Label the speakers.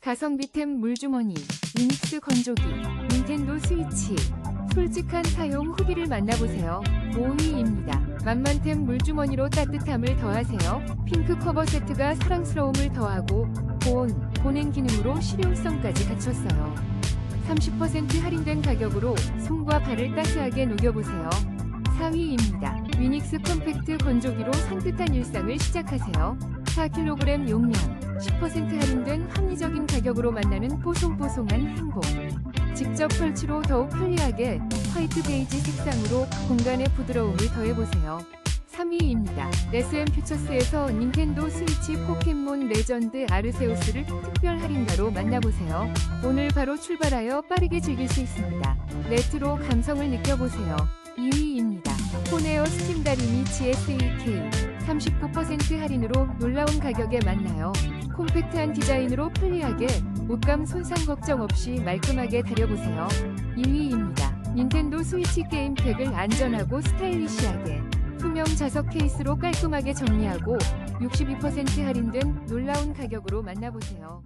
Speaker 1: 가성비템 물주머니, 리믹스 건조기, 닌텐도 스위치. 솔직한 사용 후기를 만나보세요. 5위입니다. 만만템 물주머니로 따뜻함을 더하세요. 핑크 커버 세트가 사랑스러움을 더하고 보온, 보냉 기능으로 실용성까지 갖췄어요. 30% 할인된 가격으로 손과 발을 따스하게 녹여보세요. 4위입니다. 위닉스 컴팩트 건조기로 산뜻한 일상을 시작하세요. 4kg 용량, 10% 할인된 합리적인 가격으로 만나는 뽀송뽀송한 행복. 직접 펼치로 더욱 편리하게 화이트 베이지 색상으로 공간의 부드러움을 더해보세요. 3위입니다. 레스앤 퓨처스에서 닌텐도 스위치 포켓몬 레전드 아르세우스를 특별 할인가로 만나보세요. 오늘 바로 출발하여 빠르게 즐길 수 있습니다. 레트로 감성을 느껴보세요. 2위입니다. 폰에어 스팀 다리미 GS2K 39% 할인으로 놀라운 가격에 만나요. 콤팩트한 디자인으로 편리하게 옷감 손상 걱정 없이 말끔하게 다려보세요. 2위입니다. 닌텐도 스위치 게임팩을 안전하고 스타일리시하게 투명 자석 케이스로 깔끔하게 정리하고 62% 할인된 놀라운 가격으로 만나보세요.